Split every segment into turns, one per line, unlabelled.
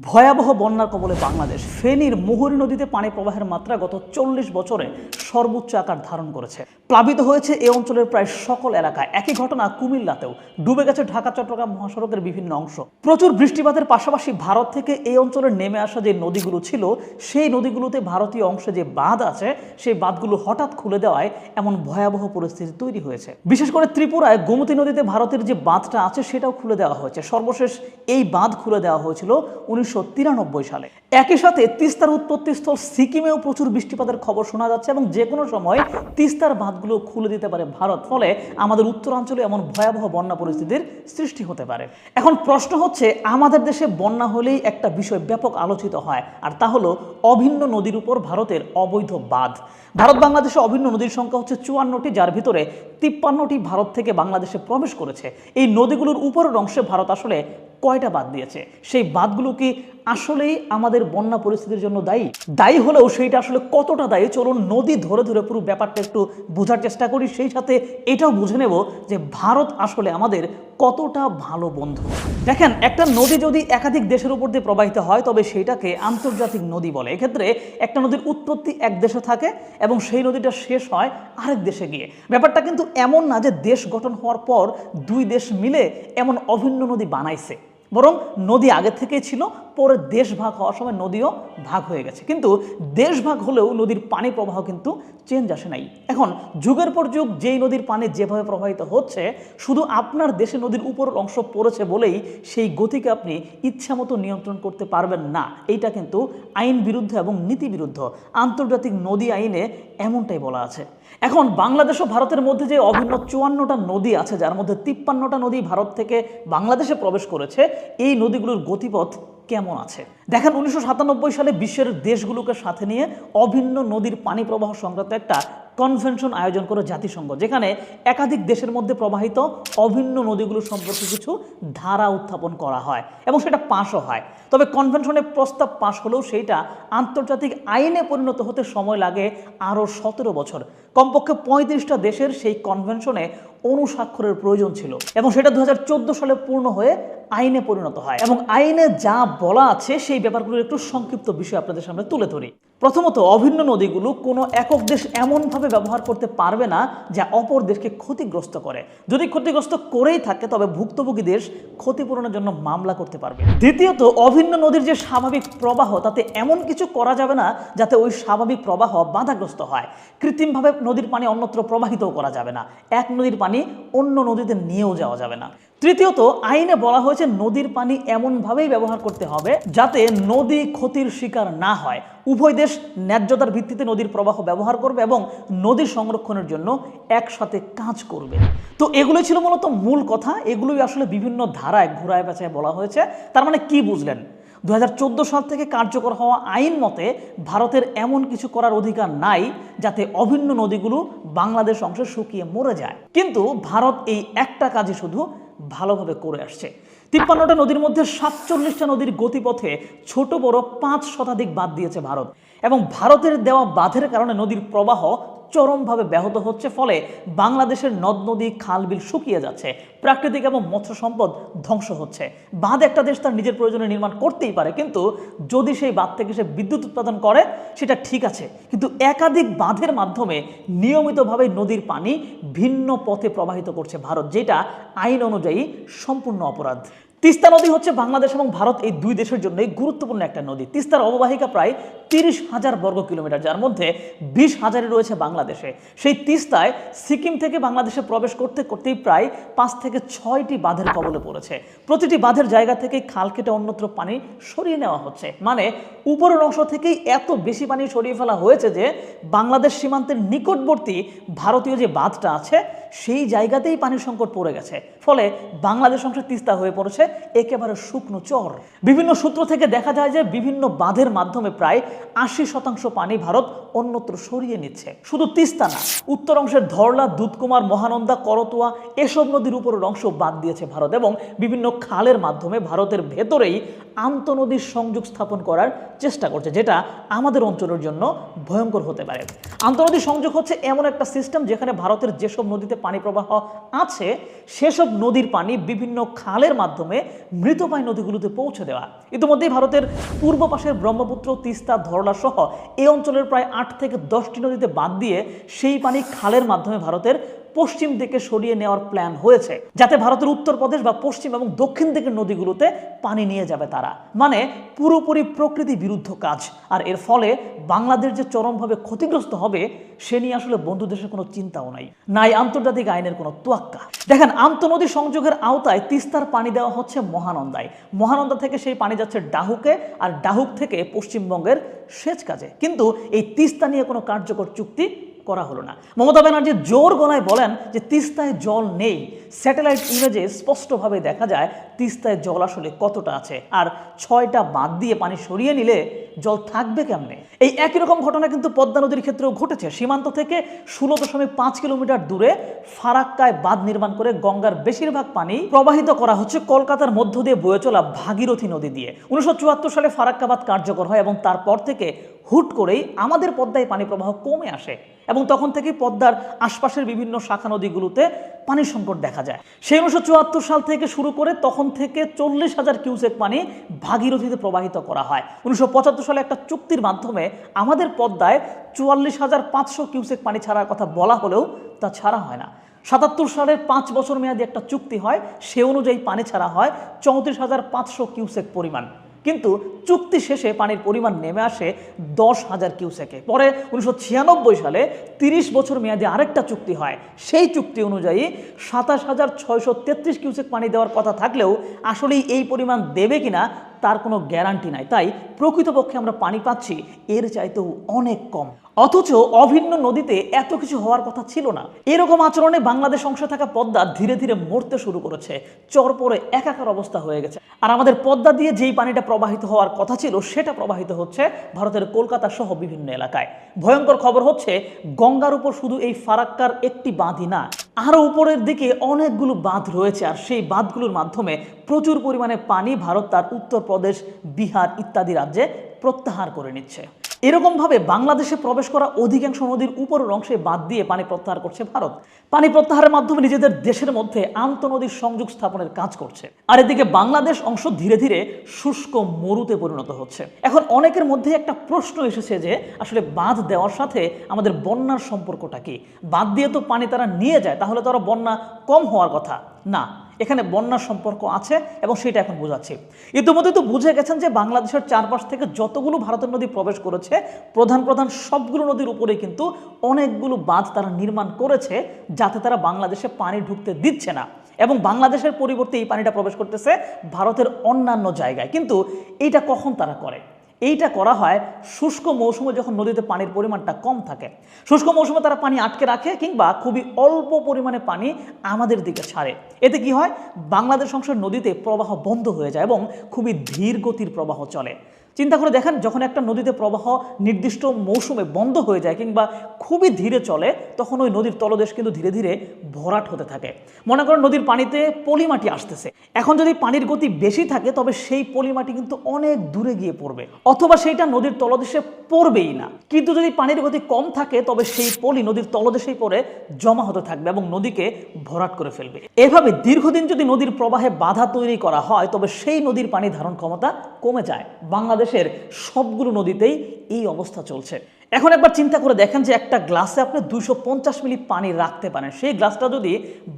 ভয়াবহ বন্যার কবলে বাংলাদেশ। ফেনীর মুহুরী নদীতে পানি প্রবাহের মাত্রা গত চল্লিশ বছরে সর্বোচ্চ আকার ধারণ করেছে। প্লাবিত হয়েছে এই অঞ্চলের প্রায় সকল এলাকায়। একই ঘটনা কুমিল্লাতেও। ডুবে গেছে ঢাকা, চট্টগ্রাম মহাসড়কের বিভিন্ন অংশ। প্রচুর বৃষ্টিপাতের পাশাপাশি ভারত থেকে এই অঞ্চলের নেমে আসা যে নদীগুলো ছিল, সেই নদীগুলোতে ভারতীয় অংশে যে বাঁধ আছে, সেই বাঁধগুলো হঠাৎ খুলে দেওয়ায় এমন ভয়াবহ পরিস্থিতি তৈরি হয়েছে। বিশেষ করে ত্রিপুরায় গোমতী নদীতে ভারতের যে বাঁধটা আছে, সেটাও খুলে দেওয়া হয়েছে। সর্বশেষ এই বাঁধ খুলে দেওয়া হয়েছিল উনিশশো সালে। একই সাথে তিস্তার উৎপত্তিস্থল সিকিমেও প্রচুর বৃষ্টিপাতের খবর শোনা যাচ্ছে এবং যে কোনো সময় তিস্তার বাঁধগুলো খুলে দিতে পারে ভারত। ফলে আমাদের উত্তরাঞ্চলে এমন ভয়াবহ বন্যা পরিস্থিতির সৃষ্টি হতে পারে। এখন প্রশ্ন হচ্ছে, আমাদের দেশে বন্যা হলেই একটা বিষয় ব্যাপক আলোচিত হয়, আর তা হলো অভিন্ন নদীর উপর ভারতের অবৈধ বাঁধ। ভারত বাংলাদেশে অভিন্ন নদীর সংখ্যা হচ্ছে চুয়ান্নটি, যার ভিতরে তিপ্পান্নটি ভারত থেকে বাংলাদেশে প্রবেশ করেছে। এই নদীগুলোর উপরের অংশে ভারত আসলে কয়টা বাদ দিয়েছে? সেই বাদগুলো কি আসলেই আমাদের বন্যা পরিস্থিতির জন্য দায়ী? দায়ী হলেও সেইটা আসলে কতটা দায়ী? চলুন নদী ধরে ধরে পুরো ব্যাপারটা একটু বোঝার চেষ্টা করি। সেই সাথে এটাও বুঝে নেব যে ভারত আসলে আমাদের কতটা ভালো বন্ধু। দেখেন, একটা নদী যদি একাধিক দেশের উপর দিয়ে প্রবাহিত হয়, তবে সেইটাকে আন্তর্জাতিক নদী বলে। এক্ষেত্রে একটা নদীর উৎপত্তি এক দেশে থাকে এবং সেই নদীটা শেষ হয় আরেক দেশে গিয়ে। ব্যাপারটা কিন্তু এমন না যে দেশ গঠন হওয়ার পর দুই দেশ মিলে এমন অভিন্ন নদী বানাইছে। বরং নদী আগে থেকেই ছিল পরে দেশ ভাগ হওয়ার সময় নদীও ভাগ হয়ে গেছে। কিন্তু দেশ ভাগ হলেও নদীর পানি প্রবাহ কিন্তু চেঞ্জ আসে নাই। এখন যুগের পর যুগ যেই নদীর পানি যেভাবে প্রবাহিত হচ্ছে, শুধু আপনার দেশে নদীর উপরের অংশ পড়েছে বলেই সেই গতিকে আপনি ইচ্ছামতো নিয়ন্ত্রণ করতে পারবেন না। এইটা কিন্তু আইন বিরুদ্ধ এবং নীতি বিরুদ্ধ। আন্তর্জাতিক নদী আইনে এমনটাই বলা আছে। এখন বাংলাদেশ ও ভারতের মধ্যে যে অভিন্ন চুয়ান্নটা নদী আছে, যার মধ্যে তিপ্পান্নটা নদী ভারত থেকে বাংলাদেশে প্রবেশ করেছে, এই নদীগুলোর গতিপথ কেমন আছে? দেখেন উনিশশো সাতানব্বই সালে বিশ্বের দেশগুলোকে সাথে নিয়ে অভিন্ন নদীর পানি প্রবাহ সংক্রান্ত একটা কনভেনশন আয়োজন করে জাতিসংঘ, যেখানে একাধিক দেশের মধ্যে প্রবাহিত অভিন্ন নদীগুলো সম্পর্কে কিছু ধারা উত্থাপন করা হয় এবং সেটা পাশও হয়। তবে কনভেনশনের প্রস্তাব পাশ হলেও সেইটা আন্তর্জাতিক আইনে পরিণত হতে সময় লাগে আরও সতেরো বছর। কমপক্ষে পঁয়ত্রিশটা দেশের সেই কনভেনশনে অনুস্বাক্ষরের প্রয়োজন ছিল এবং সেটা দুহাজার চোদ্দ সালে পূর্ণ হয়ে আইনে পরিণত হয় এবং আইনে যা বলা আছে সেই ব্যাপারগুলোর একটু সংক্ষিপ্ত বিষয় আপনাদের সামনে তুলে ধরি। প্রথমত, অভিন্ন নদীগুলো কোনো একক দেশ এমনভাবে ব্যবহার করতে পারবে না যা অপর দেশকে ক্ষতিগ্রস্ত করে। যদি ক্ষতিগ্রস্ত করেই থাকে, তবে ভুক্তভোগী দেশ ক্ষতিপূরণের জন্য মামলা করতে পারবে। দ্বিতীয়ত, অভিন্ন নদীর যে স্বাভাবিক প্রবাহ, তাতে এমন কিছু করা যাবে না যাতে ওই স্বাভাবিক প্রবাহ বাধাগ্রস্ত হয়। কৃত্রিমভাবে নদীর পানি অন্যত্র প্রবাহিতও করা যাবে না। এক নদীর পানি অন্য নদীতে নিয়েও যাওয়া যাবে না। তৃতীয়ত, আইনে বলা হয়েছে নদীর পানি এমনভাবেই ব্যবহার করতে হবে যাতে নদী ক্ষতির শিকার না হয়। উভয় দেশ ন্যায্যতার ভিত্তিতে নদীর প্রবাহ ব্যবহার করবে এবং নদীর সংরক্ষণের জন্য একসাথে কাজ করবে। তো এগুলো ছিল মূলত মূল কথা। এগুলোই আসলে বিভিন্ন ধারায় ঘোরায় পেঁচায় বলা হয়েছে। তার মানে কি বুঝলেন? দুহাজার চোদ্দ সাল থেকে কার্যকর হওয়া আইন মতে ভারতের এমন কিছু করার অধিকার নাই যাতে অভিন্ন নদীগুলো বাংলাদেশ অংশে শুকিয়ে মরে যায়। কিন্তু ভারত এই একটা কাজই শুধু ভালোভাবে করে আসছে। তিপ্পান্নটা নদীর মধ্যে সাতচল্লিশটা নদীর গতিপথে ছোট বড় পাঁচ শতাধিক বাদ দিয়েছে ভারত। এবং ভারতের দেওয়া বাঁধের কারণে নদীর প্রবাহ চরমভাবে ব্যাহত হচ্ছে, ফলে বাংলাদেশের নদ নদী খাল বিল শুকিয়ে যাচ্ছে, প্রাকৃতিক এবং মৎস্য সম্পদ ধ্বংস হচ্ছে। বাঁধ একটা দেশ তার নিজের প্রয়োজনে নির্মাণ করতেই পারে, কিন্তু যদি সেই বাঁধ থেকে সে বিদ্যুৎ উৎপাদন করে, সেটা ঠিক আছে। কিন্তু একাধিক বাঁধের মাধ্যমে নিয়মিতভাবে নদীর পানি ভিন্ন পথে প্রবাহিত করছে ভারত, যেটা আইন অনুযায়ী সম্পূর্ণ অপরাধ। তিস্তা নদী হচ্ছে বাংলাদেশ এবং ভারত এই দুই দেশের জন্যই গুরুত্বপূর্ণ একটা নদী। তিস্তার অববাহিকা প্রায় তিরিশ হাজার বর্গ কিলোমিটার, যার মধ্যে বিশ হাজারে রয়েছে বাংলাদেশে। সেই তিস্তায় সিকিম থেকে বাংলাদেশে প্রবেশ করতে করতেই প্রায় পাঁচ থেকে ছয়টি বাঁধের কবলে পড়েছে। প্রতিটি বাঁধের জায়গা থেকেই খাল কেটে অন্যত্র পানি সরিয়ে নেওয়া হচ্ছে। মানে উপরের অংশ থেকেই এত বেশি পানি সরিয়ে ফেলা হয়েছে যে বাংলাদেশ সীমান্তের নিকটবর্তী ভারতীয় যে বাঁধটা আছে সেই জায়গাতেই পানির সংকট পড়ে গেছে। ফলে বাংলাদেশ অংশে তিস্তা হয়ে পড়েছে, একেবারে শুকনো চর। বিভিন্ন সূত্র থেকে দেখা যায় যে বিভিন্ন বাঁধের মাধ্যমে প্রায় আশি শতাংশ পানি ভারত অন্যত্র সরিয়ে নিচ্ছে। শুধু তিস্তা না, উত্তর অংশের ধরলা, দুধকুমার, মহানন্দা, করতোয়া এসব নদীর উপরের অংশ বাদ দিয়েছে ভারত এবং বিভিন্ন খালের মাধ্যমে ভারতের ভেতরেই আন্তনদীর সংযোগ স্থাপন করার চেষ্টা করছে, যেটা আমাদের অঞ্চলের জন্য ভয়ঙ্কর হতে পারে। আন্তনদী সংযোগ হচ্ছে এমন একটা সিস্টেম যেখানে ভারতের যেসব নদীতে পানি প্রবাহ আছে, সেসব নদীর পানি বিভিন্ন খালের মাধ্যমে মৃতপায় নদীগুলোতে পৌঁছে দেওয়া। ইতিমধ্যেই ভারতের পূর্ব পাশের ব্রহ্মপুত্র, তিস্তা, ধরলা সহ এ অঞ্চলের প্রায় আট থেকে দশটি নদীতে বাদ দিয়ে সেই পানি খালের মাধ্যমে ভারতের পশ্চিম দিকে সরিয়ে নেওয়ার প্ল্যান হয়েছে, যাতে ভারতের উত্তরপ্রদেশ বা পশ্চিম এবং দক্ষিণ দিকের নদীগুলোতে পানি নিয়ে যাবে তারা। মানে পুরোপুরি প্রকৃতি বিরুদ্ধ কাজ। আর এর ফলে বাংলাদেশ যে চরমভাবে ক্ষতিগ্রস্ত হবে, সে নিয়ে আসলে বন্ধু দেশের কোনো চিন্তাও নাই। নাই আন্তর্জাতিক আইনের কোনো তোয়াক্কা। দেখেন, আন্তনদী সংযোগের আওতায় তিস্তার পানি দেওয়া হচ্ছে মহানন্দায়। মহানন্দা থেকে সেই পানি যাচ্ছে ডাহুকে, আর ডাহুক থেকে পশ্চিমবঙ্গের সেচ কাজে কিন্তু এই তিস্তা নিয়ে কোনো কার্যকর চুক্তি করা হলো না। মমতা ব্যানার্জি জোর গলায় বলেন যে, তিস্তায় জল নেই। স্যাটেলাইট ইমেজে স্পষ্টভাবে দেখা যায়, তিস্তায় জল আসলে কতটা আছে। আর ছয়টা বাদ দিয়ে পানি সরিয়ে নিলে জল থাকবে কেমনে? এই একই রকম ঘটনা কিন্তু পদ্মা নদীর ক্ষেত্রেও ঘটেছে। সীমান্ত থেকে ষোলো দশমিক পাঁচ কিলোমিটার দূরে ফারাক্কায় বাঁধ নির্মাণ করে গঙ্গার বেশিরভাগ পানি প্রবাহিত করা হচ্ছে কলকাতার মধ্য দিয়ে বয়ে চলা ভাগীরথী নদী দিয়ে। উনিশশো চুয়াত্তর সালে ফারাক্কা বাঁধ কার্যকর হয় এবং তারপর থেকে হুট করেই আমাদের পদ্মায় পানি প্রবাহ কমে আসে এবং তখন থেকেই পদ্মার আশপাশের বিভিন্ন শাখা নদীগুলোতে পানির সংকট দেখা যায়। সেই উনিশশো চুয়াত্তর সাল থেকে শুরু করে তখন থেকে চল্লিশ হাজার কিউসেক পানি ভাগীরথীতে প্রবাহিত করা হয়। উনিশশো পঁচাত্তর সালে একটা চুক্তির মাধ্যমে আমাদের পদ্মায় চুয়াল্লিশ হাজার পাঁচশো কিউসেক পানি ছাড়ার কথা বলা হলেও তা ছাড়া হয় না। সাতাত্তর সালের পাঁচ বছর মেয়াদী একটা চুক্তি হয়, সে অনুযায়ী পানি ছাড়া হয় চৌত্রিশ হাজার পাঁচশো কিউসেক পরিমাণ। কিন্তু চুক্তি শেষে পানির পরিমাণ নেমে আসে দশ হাজার কিউসেকে। পরে উনিশশো ছিয়ানব্বই সালে তিরিশ বছর মেয়াদে আরেকটা চুক্তি হয়। সেই চুক্তি অনুযায়ী সাতাশ হাজার ছয়শো তেত্রিশ কিউসেক পানি দেওয়ার কথা থাকলেও আসলেই এই পরিমাণ দেবে কিনা তার কোনো গ্যারান্টি নাই। তাই প্রকৃতপক্ষে আমরা পানি পাচ্ছি, এর চাইতেও অনেক কম। অথচ অভিন্ন নদীতে এত কিছু হওয়ার কথা ছিল না। এরকম আচরণে বাংলাদেশ অংশে থাকা পদ্মা ধীরে ধীরে মরতে শুরু করেছে। চর পরে একাকার অবস্থা হয়ে গেছে। আর আমাদের পদ্মা দিয়ে যেই পানিটা প্রবাহিত হওয়ার কথা ছিল, সেটা প্রবাহিত হচ্ছে ভারতের কলকাতা সহ বিভিন্ন এলাকায়। ভয়ঙ্কর খবর হচ্ছে, গঙ্গার উপর শুধু এই ফারাক্কার একটি বাঁধই না, আরও উপরের দিকে অনেকগুলো বাঁধ রয়েছে। আর সেই বাঁধগুলোর মাধ্যমে প্রচুর পরিমাণে পানি ভারত, তার উত্তরপ্রদেশ, বিহার ইত্যাদি রাজ্যে প্রত্যাহার করে নিচ্ছে। এরকমভাবে বাংলাদেশে প্রবেশ করা অধিকাংশ নদীর উপরের অংশে বাদ দিয়ে পানি প্রত্যাহার করছে ভারত। পানি প্রত্যাহারের মাধ্যমে নিজেদের দেশের মধ্যে আন্তনদীর সংযোগ স্থাপনের কাজ করছে। আর এদিকে বাংলাদেশ অংশ ধীরে ধীরে শুষ্ক মরুতে পরিণত হচ্ছে। এখন অনেকের মধ্যে একটা প্রশ্ন এসেছে যে, আসলে বাঁধ দেওয়ার সাথে আমাদের বন্যার সম্পর্কটা কি? বাঁধ দিয়ে তো পানি তারা নিয়ে যায়, তাহলে তো আরও বন্যা কম হওয়ার কথা। না এখানে বন্যার সম্পর্ক আছে এবং সেটা এখন বোঝাচ্ছি। ইতিমধ্যে তো বুঝে গেছেন যে বাংলাদেশের চারপাশ থেকে যতগুলো ভারতের নদী প্রবেশ করেছে, প্রধান প্রধান সবগুলো নদীর উপরে কিন্তু অনেকগুলো বাঁধ তারা নির্মাণ করেছে যাতে তারা বাংলাদেশে পানি ঢুকতে দিচ্ছে না। এবং বাংলাদেশের পরিবর্তে এই পানিটা প্রবেশ করতেছে ভারতের অন্যান্য জায়গায়। কিন্তু এইটা কখন তারা করে? এইটা করা হয় শুষ্ক মৌসুমে যখন নদীতে পানির পরিমাণটা কম থাকে। শুষ্ক মৌসুমে তারা পানি আটকে রাখে কিংবা খুবই অল্প পরিমাণে পানি আমাদের দিকে ছাড়ে। এতে কি হয়? বাংলাদেশ অংশের নদীতে প্রবাহ বন্ধ হয়ে যায় এবং খুবই ধীর গতির প্রবাহ চলে। চিন্তা করে দেখেন, যখন একটা নদীতে প্রবাহ নির্দিষ্ট মৌসুমে বন্ধ হয়ে যায় কিংবা খুবই ধীরে চলে, তখন ওই নদীর তলদেশ কিন্তু ধীরে ধীরে ভরাট হতে থাকে। মনে করেন নদীর পানিতে পলিমাটি আসতেছে। এখন যদি পানির গতি বেশি থাকে, তবে সেই পলিমাটি কিন্তু অনেক দূরে গিয়ে পড়বে। অথবা সেইটা নদীর তলদেশে পড়বেই না। কিন্তু যদি পানির গতি কম থাকে, তবে সেই পলি নদীর তলদেশেই পড়ে, জমা হতে থাকবে এবং নদীকে ভরাট করে ফেলবে। এভাবে দীর্ঘদিন যদি নদীর প্রবাহে বাধা তৈরি করা হয়, তবে সেই নদীর পানি ধারণ ক্ষমতা কমে যায়। বাংলাদেশের সবগুলো নদীতেই এই অবস্থা চলছে। এখন একবার চিন্তা করে দেখেন যে একটা গ্লাসে আপনি দুশো পঞ্চাশ মিলি পানি রাখতে পারেন। সেই গ্লাসটা যদি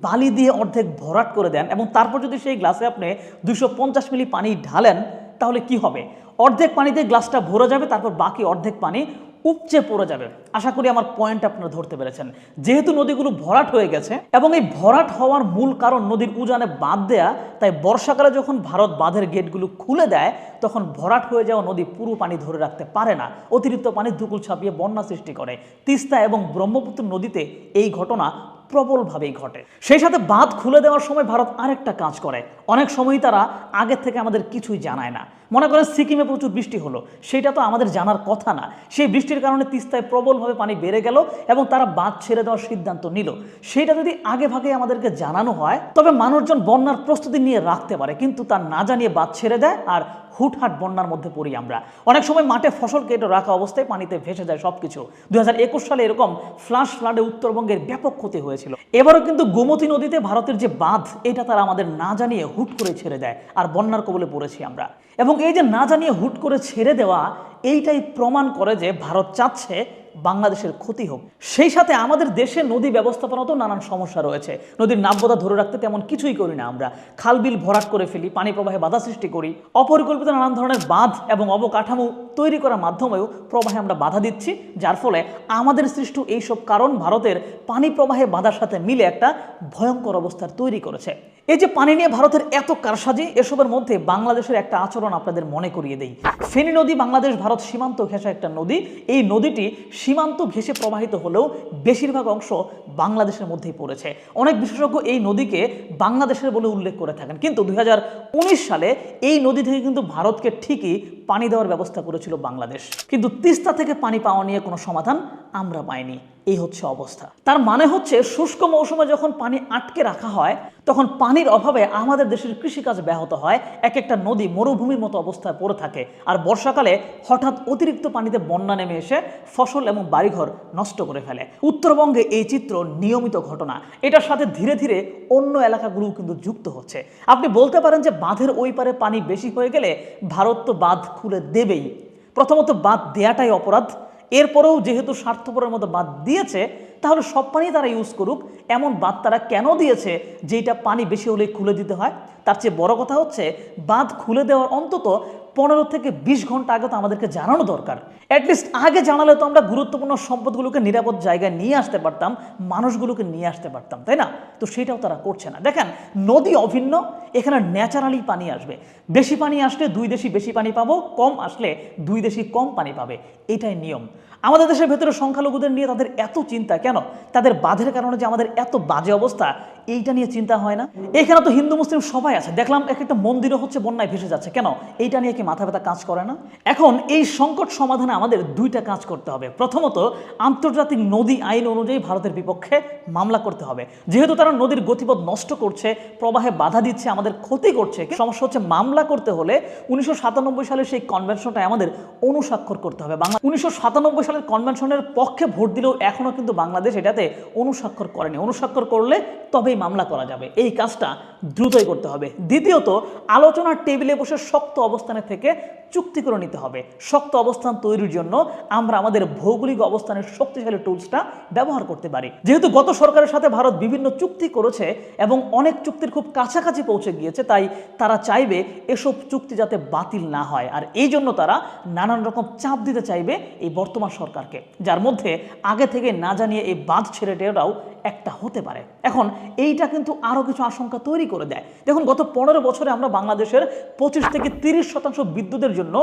বালি দিয়ে অর্ধেক ভরাট করে দেন এবং তারপর যদি সেই গ্লাসে আপনি দুশো পঞ্চাশ মিলি পানি ঢালেন, তাহলে কি হবে? অর্ধেক পানিতে গ্লাসটা ভরে যাবে, তারপর বাকি অর্ধেক পানি উপচে পড়ে যাবে। আশা করি আমার পয়েন্ট আপনারা ধরতে পেরেছেন। যেহেতু নদীগুলো ভরাট হয়ে গেছে এবং এই ভরাট হওয়ার মূল কারণ নদীর উজানে বাঁধ দেয়া, তাই বর্ষাকালে যখন ভারত বাঁধের গেটগুলো খুলে দেয়, তখন ভরাট হয়ে যাওয়া নদী পুরো পানি ধরে রাখতে পারে না। অতিরিক্ত পানি ধুকুল ছাপিয়ে বন্যা সৃষ্টি করে। তিস্তা এবং ব্রহ্মপুত্র নদীতে এই ঘটনা প্রবলভাবেই ঘটে। সেই সাথে বাঁধ খুলে দেওয়ার সময় ভারত আরেকটা কাজ করে। অনেক সময়ই তারা আগে থেকে আমাদের কিছুই জানায় না। মনে করেন সিকিমে প্রচুর বৃষ্টি হলো। সেটা তো আমাদের জানার কথা না। সেই বৃষ্টির কারণে তিস্তায় প্রবলভাবে পানি বেড়ে গেল এবং তারা বাঁধ ছেড়ে দেওয়ার সিদ্ধান্ত নিল। সেটা যদি আগে ভাগে আমাদেরকে জানানো হয়, তবে মানুষজন বন্যার প্রস্তুতি নিয়ে রাখতে পারে। কিন্তু তার না জানিয়ে বাঁধ ছেড়ে দেয় আর হুটহাট বন্যার মধ্যে পড়ি আমরা। অনেক সময় মাঠে ফসল কেটে রাখা অবস্থায় পানিতে ভেসে যায় সব কিছু দু সালে এরকম ফ্লাশ ফ্লাডে উত্তরবঙ্গের ব্যাপক ক্ষতি হয়েছিল। এবারও কিন্তু গোমতী নদীতে ভারতের যে বাঁধ, এটা তারা আমাদের না জানিয়ে হুট করে ছেড়ে দেয়, আর বন্যার কবলে পড়েছি আমরা। এবং এই যে না জানিয়ে হুট করে ছেড়ে দেওয়া, এইটাই প্রমাণ করে যে ভারত চাচ্ছে বাংলাদেশের ক্ষতি হোক। সেই সাথে আমাদের দেশে নদী ব্যবস্থাপনাতেও নানান সমস্যা রয়েছে। নদীর নাব্যতা ধরে রাখতে তেমন কিছুই করি না আমরা। খালবিল ভরাট করে ফেলি, পানি প্রবাহে বাধা সৃষ্টি করি, অপরিকল্পিত নানান ধরনের বাঁধ এবং অবকাঠামো তৈরি করার মাধ্যমেও প্রবাহে আমরা বাধা দিচ্ছি, যার ফলে আমাদের সৃষ্ট এইসব কারণ ভারতের পানি প্রবাহে বাধার সাথে মিলে একটা ভয়ঙ্কর অবস্থার তৈরি করেছে। এই যে পানি নিয়ে ভারতের এত কারসাজি, এসবের মধ্যে বাংলাদেশের একটা আচরণ আপনাদের মনে করিয়ে দেই। ফেনী নদী বাংলাদেশ, ভারত সীমান্ত ঘেঁষা একটা নদী। এই নদীটি সীমান্ত ঘেঁষে প্রবাহিত হলেও বেশিরভাগ অংশ বাংলাদেশের মধ্যেই পড়েছে। অনেক বিশেষজ্ঞ এই নদীকে বাংলাদেশের বলে উল্লেখ করে থাকেন। কিন্তু দু হাজার উনিশ সালে এই নদী থেকে কিন্তু ভারতকে ঠিকই পানি দেওয়ার ব্যবস্থা করেছিল। বাংলাদেশ। কিন্তু তিস্তা থেকে পানি পাওয়া নিয়ে কোনো সমাধান আমরা পাইনি। এই হচ্ছে অবস্থা। তার মানে হচ্ছে শুষ্ক মৌসুমে যখন পানি আটকে রাখা হয়, তখন পানির অভাবে আমাদের দেশের কৃষিকাজ ব্যাহত হয়। এক একটা নদী মরুভূমির মতো অবস্থায় পড়ে থাকে। আর বর্ষাকালে হঠাৎ অতিরিক্ত পানিতে বন্যা নেমে এসে ফসল এবং বাড়িঘর নষ্ট করে ফেলে। উত্তরবঙ্গে এই চিত্র নিয়মিত ঘটনা। এটার সাথে ধীরে ধীরে অন্য এলাকাগুলোও কিন্তু যুক্ত হচ্ছে। আপনি বলতে পারেন যে বাঁধের ওই পারে পানি বেশি হয়ে গেলে ভারত তো বাঁধ খুলে দেবেই। প্রথমত বাদ দেয়াটাই অপরাধ। এরপরেও যেহেতু স্বার্থপরের মতো বাদ দিয়েছে, তাহলে সব পানি তারা ইউজ করুক। এমন বাদ তারা কেন দিয়েছে যেটা পানি বেশি হলে খুলে দিতে হয়? তার চেয়ে বড় কথা হচ্ছে, বাঁধ খুলে দেওয়ার অন্তত পনেরো থেকে বিশ ঘণ্টা আগে তো আমাদেরকে জানানো দরকার। অ্যাটলিস্ট আগে জানালে তো আমরা গুরুত্বপূর্ণ সম্পদগুলোকে নিরাপদ জায়গায় নিয়ে আসতে পারতাম, মানুষগুলোকে নিয়ে আসতে পারতাম, তাই না? তো সেটাও তারা করছে না। দেখেন, নদী অভিন্ন, এখানে ন্যাচারালি পানি আসবে। বেশি পানি আসলে দুই দেশই বেশি পানি পাবো, কম আসলে দুই দেশই কম পানি পাবে। এটাই নিয়ম। আমাদের দেশের ভেতরে সংখ্যালঘুদের নিয়ে তাদের এত চিন্তা কেন? তাদের বাঁধের কারণে যে আমাদের এত বাজে অবস্থা, এইটা নিয়ে চিন্তা হয় না? এখানে তো হিন্দু, মুসলিম সবাই আছে। দেখলাম এক একটা মন্দিরও হচ্ছে বন্যায় ভেসে যাচ্ছে। কেন? এইটা নিয়ে কি মাথা ব্যথা কাজ করে না। এখন এই সংকট সমাধানে আমাদের দুইটা কাজ করতে হবে। প্রথমত, আন্তর্জাতিক নদী আইন অনুযায়ী ভারতের বিপক্ষে মামলা করতে হবে। যেহেতু তারা নদীর গতিপথ নষ্ট করছে, প্রবাহে বাধা দিচ্ছে, আমাদের ক্ষতি করছে সমস্যা হচ্ছে মামলা করতে হলে উনিশশো সালের সেই কনভেনশনটা আমাদের অনুস্বাক্ষর করতে হবে। বাংলা উনিশশো সালের কনভেনশনের পক্ষে ভোট দিলেও এখনও কিন্তু বাংলাদেশ এটাতে অনুস্বাক্ষর করেনি। অনুস্বাক্ষর করলে তবেই মামলা করা যাবে। এই কাজটা দ্রুতই করতে হবে। দ্বিতীয়ত, আলোচনার টেবিলে বসে শক্ত অবস্থানে থেকে চুক্তি করে নিতে হবে। শক্ত অবস্থান তৈরির জন্য আমরা আমাদের ভৌগোলিক অবস্থানের শক্তিশালী টুলসটা ব্যবহার করতে পারি। যেহেতু গত সরকারের সাথে ভারত বিভিন্ন চুক্তি করেছে এবং অনেক চুক্তির খুব কাছাকাছি পৌঁছে গিয়েছে, তাই তারা চাইবে এসব চুক্তি যাতে বাতিল না হয়। আর এই জন্য তারা নানান রকম চাপ দিতে চাইবে এই বর্তমান সরকারকে, যার মধ্যে আগে থেকে না জানিয়ে এই বাঁধ ছেড়ে দেওয়াটাও একটা হতে পারে। এখন এইটা কিন্তু আরও কিছু আশঙ্কা তৈরি করে দেয়। দেখুন, গত পনেরো বছরে আমরা বাংলাদেশের পঁচিশ থেকে তিরিশ শতাংশ বিদ্যুতের জন্য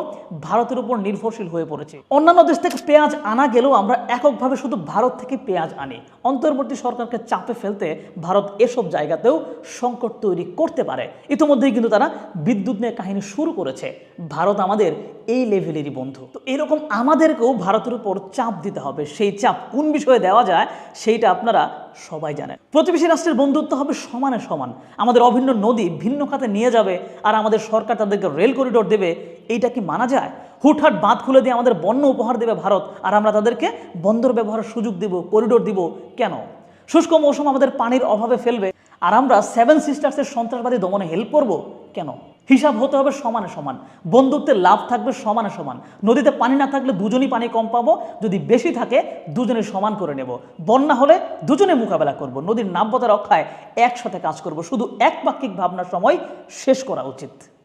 ভারতের উপর নির্ভরশীল হয়ে পড়েছে। অন্যান্য দেশ থেকে পেঁয়াজ আনা গেলেও আমরা এককভাবে শুধু ভারত থেকে পেঁয়াজ আনি। অন্তর্বর্তী সরকারকে চাপে ফেলতে ভারত এসব জায়গাতেও সংকট তৈরি করতে পারে। ইতিমধ্যেই কিন্তু তারা বিদ্যুৎ নিয়ে কাহিনী শুরু করেছে। ভারত আমাদের এই লেভেলেরই বন্ধু। তো এরকম আমাদেরকেও ভারতের উপর চাপ দিতে হবে। সেই চাপ কোন বিষয়ে দেওয়া যায়, সেইটা আপনারা সবাই জানেন প্রতিবেশী রাষ্ট্রের বন্ধুত্ব হবে সমানে সমান। আমাদের অভিন্ন নদী ভিন্ন খাতে নিয়ে যাবে আর আমাদের সরকার তাদেরকে রেল করিডোর দেবে, এইটা কি মানা যায়? হুটহাট বাঁধ খুলে দিয়ে আমাদের বন্য উপহার দেবে ভারত আর আমরা তাদেরকে বন্দর ব্যবহারের সুযোগ দিব, করিডোর দিব। কেন? শুষ্ক মৌসুম আমাদের পানির অভাবে ফেলবে আর আমরা সেভেন সিস্টার্সের সন্ত্রাসবাদী দমনে হেল্প করব? কেন? হিসাব হতে হবে সমানে সমান। বন্ধুত্বের লাভ থাকবে সমানে সমান। নদীতে পানি না থাকলে দুজনই পানি কম পাবো, যদি বেশি থাকে দুজনে সমান করে নেব। বন্যা হলে দুজনে মোকাবেলা করব। নদীর নাব্যতা রক্ষায় একসাথে কাজ করব। শুধু এক পাক্ষিক ভাবনার সময় শেষ করা উচিত।